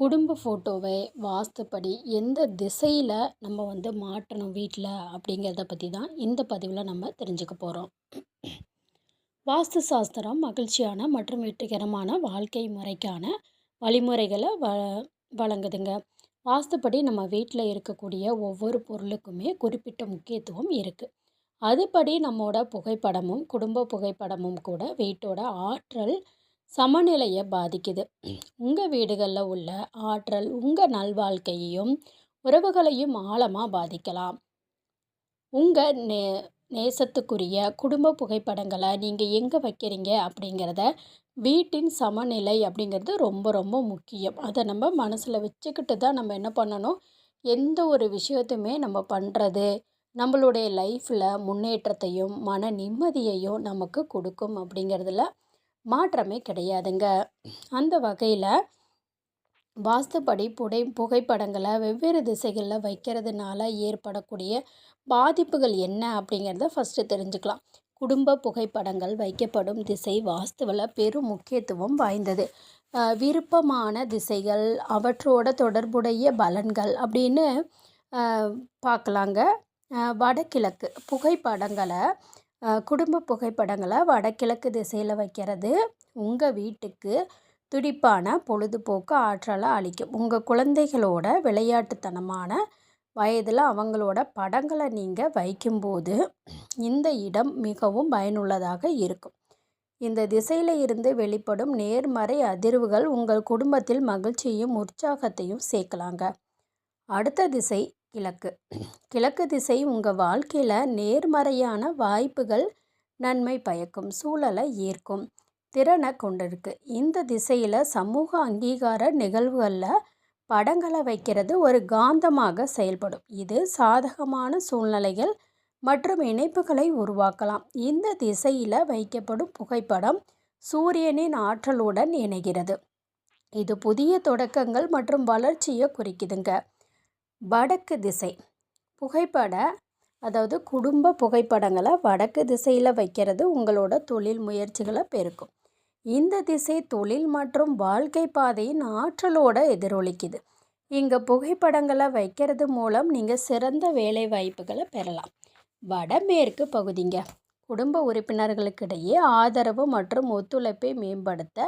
குடும்ப ஃபோட்டோவை வாஸ்துப்படி எந்த திசையில் நம்ம வந்து மாட்டணும் வீட்டில் அப்படிங்கிறத பற்றி தான் இந்த பதிவில் நம்ம தெரிஞ்சுக்க போகிறோம் வாஸ்து சாஸ்திரம் மகிழ்ச்சியான மற்றும் வெற்றிகரமான வாழ்க்கை முறைக்கான வழிமுறைகளை வ வழங்குதுங்க. வாஸ்துப்படி நம்ம வீட்டில் இருக்கக்கூடிய ஒவ்வொரு பொருளுக்குமே குறிப்பிட்ட முக்கியத்துவம் இருக்குது அதுபடி நம்மோட புகைப்படமும் குடும்ப புகைப்படமும் கூட வீட்டோட ஆற்றல் சமநிலையை பாதிக்குது. உங்கள் வீடுகளில் உள்ள ஆற்றல் உங்கள் நல்வாழ்க்கையையும் உறவுகளையும் ஆழமாக பாதிக்கலாம். உங்கள் நே நேசத்துக்குரிய குடும்ப புகைப்படங்களை நீங்கள் எங்கே வைக்கிறீங்க அப்படிங்கிறத வீட்டின் சமநிலை அப்படிங்கிறது ரொம்ப ரொம்ப முக்கியம். அதை நம்ம மனசில் வச்சுக்கிட்டு தான் நம்ம என்ன பண்ணணும்? எந்த ஒரு விஷயத்தையுமே நம்ம பண்ணுறது நம்மளுடைய லைஃப்பில் முன்னேற்றத்தையும் மன நிம்மதியையும் நமக்கு கொடுக்கும் அப்படிங்கிறதுல மாற்றமே கிடையாதுங்க. அந்த வகையில் வாஸ்துப்படி புடை புகைப்படங்களை வெவ்வேறு திசைகளில் வைக்கிறதுனால ஏற்படக்கூடிய பாதிப்புகள் என்ன அப்படிங்கிறத ஃபஸ்ட்டு தெரிஞ்சுக்கலாம். குடும்ப புகைப்படங்கள் வைக்கப்படும் திசை வாஸ்துவில் பெரும் முக்கியத்துவம் வாய்ந்தது. விருப்பமான திசைகள் அவற்றோட தொடர்புடைய பலன்கள் அப்படின்னு பார்க்கலாங்க. வடகிழக்கு புகைப்படங்களை குடும்ப புகைப்படங்களை வடகிழக்கு திசையில் வைக்கிறது. உங்கள் வீட்டுக்கு துடிப்பான பொழுதுபோக்கு ஆற்றலை அளிக்கும். உங்கள் குழந்தைகளோட விளையாட்டுத்தனமான வயதில் அவங்களோட படங்களை நீங்கள் வைக்கும்போது இந்த இடம் மிகவும் பயனுள்ளதாக இருக்கும். இந்த திசையில் இருந்து வெளிப்படும் நேர்மறை அதிர்வுகள் உங்கள் குடும்பத்தில் மகிழ்ச்சியும் உற்சாகத்தையும் சேர்க்கலாங்க. அடுத்த திசை கிழக்கு. கிழக்கு திசை உங்கள் வாழ்க்கையில் நேர்மறையான வாய்ப்புகள் நன்மை பயக்கும் சூழலை ஈர்க்கும் திறனை கொண்டிருக்கு. இந்த திசையில் சமூக அங்கீகார நிகழ்வுகளில் படங்களை வைக்கிறது ஒரு காந்தமாக செயல்படும். இது சாதகமான சூழ்நிலைகள் மற்றும் இணைப்புகளை உருவாக்கலாம். இந்த திசையில் வைக்கப்படும் புகைப்படம் சூரியனின் ஆற்றலுடன் இணைகிறது. இது புதிய தொடக்கங்கள் மற்றும் வளர்ச்சியை குறிக்குதுங்க. வடக்கு திசை. புகைப்பட அதாவது குடும்ப புகைப்படங்களை வடக்கு திசையில் வைக்கிறது உங்களோட தொழில் முயற்சிகளை பெருக்கும். இந்த திசை தொழில் மற்றும் வாழ்க்கை பாதையின் ஆற்றலோட எதிரொலிக்குது. இங்கே புகைப்படங்களை வைக்கிறது மூலம் நீங்கள் சிறந்த வேலை வாய்ப்புகளை பெறலாம். வடமேற்கு பகுதிங்க. குடும்ப உறுப்பினர்களுக்கிடையே ஆதரவு மற்றும் ஒத்துழைப்பை மேம்படுத்த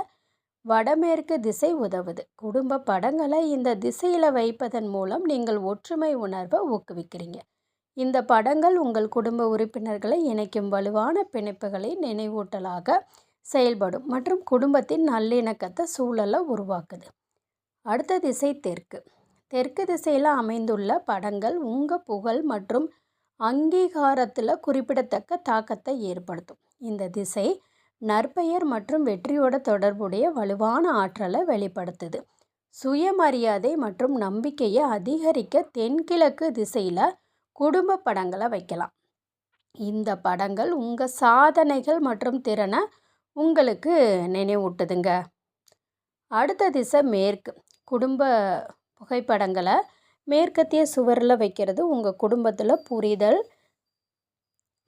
வடமேற்கு திசை உதவுது. குடும்ப படங்களை இந்த திசையில் வைப்பதன் மூலம் நீங்கள் ஒற்றுமை உணர்வை ஊக்குவிக்கிறீங்க. இந்த படங்கள் உங்கள் குடும்ப உறுப்பினர்களை இணைக்கும் வலுவான பிணைப்புகளை நினைவூட்டலாக செயல்படும் மற்றும் குடும்பத்தின் நல்லிணக்கத்தை சூழலை உருவாக்குது. அடுத்த திசை தெற்கு. தெற்கு திசையில் அமைந்துள்ள படங்கள் உங்கள் புகழ் மற்றும் அங்கீகாரத்தில் குறிப்பிடத்தக்க தாக்கத்தை ஏற்படுத்தும். இந்த திசை நற்பெயர் மற்றும் வெற்றியோட தொடர்புடைய வலுவான ஆற்றலை வெளிப்படுத்துது. சுயமரியாதை மற்றும் நம்பிக்கையை அதிகரிக்க தென்கிழக்கு திசையில் குடும்ப படங்களை வைக்கலாம். இந்த படங்கள் உங்கள் சாதனைகள் மற்றும் திறனை உங்களுக்கு நினைவூட்டுதுங்க. அடுத்த திசை மேற்கு. குடும்ப புகைப்படங்களை மேற்கத்திய சுவரில் வைக்கிறது உங்கள் குடும்பத்தில் புரிதல்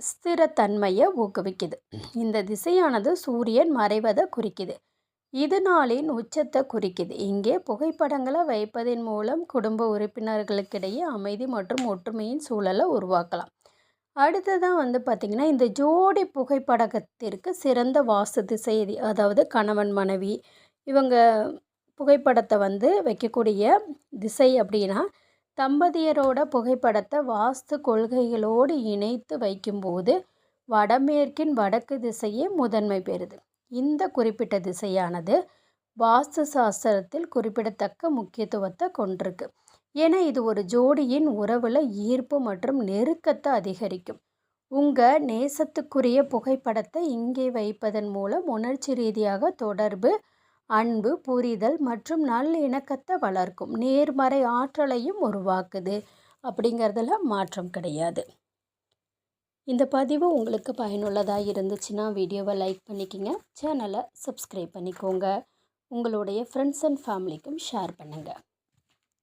ஸ்திரத்தன்மையை ஊக்குவிக்குது. இந்த திசையானது சூரியன் மறைவதை குறிக்குது. இது நாளின் உச்சத்தை குறிக்குது. இங்கே புகைப்படங்களை வைப்பதன் மூலம் குடும்ப உறுப்பினர்களுக்கிடையே அமைதி மற்றும் ஒற்றுமையின் சூழலை உருவாக்கலாம். அடுத்ததான் வந்து பார்த்திங்கன்னா இந்த ஜோடி புகைப்படத்திற்கு சிறந்த வாஸ்து திசை அதாவது கணவன் மனைவி இவங்க புகைப்படத்தை வந்து வைக்கக்கூடிய திசை அப்படின்னா தம்பதியரோட புகைப்படத்தை வாஸ்து கொள்கைகளோடு இணைத்து வைக்கும்போது வடமேற்கின் வடக்கு திசையே முதன்மை பெறுது. இந்த குறிப்பிட்ட திசையானது வாஸ்து சாஸ்திரத்தில் குறிப்பிடத்தக்க முக்கியத்துவத்தை கொண்டிருக்கு. ஏன்னா இது ஒரு ஜோடியின் உறவில் ஈர்ப்பு மற்றும் நெருக்கத்தை அதிகரிக்கும். உங்கள் நேசத்துக்குரிய புகைப்படத்தை இங்கே வைப்பதன் மூலம் உணர்ச்சி ரீதியாக தொடர்பு அன்பு புரிதல் மற்றும் நல்லிணக்கத்தை வளர்க்கும் நேர்மறை ஆற்றலையும் உருவாக்குது. அப்படிங்கிறதுல மாற்றம் கிடையாது. இந்த பதிவு உங்களுக்கு பயனுள்ளதாக இருந்துச்சுன்னா வீடியோவை லைக் பண்ணிக்கோங்க. சேனலை சப்ஸ்கிரைப் பண்ணிக்கோங்க. உங்களுடைய ஃப்ரெண்ட்ஸ் அண்ட் ஃபேமிலிக்கும் ஷேர் பண்ணுங்கள்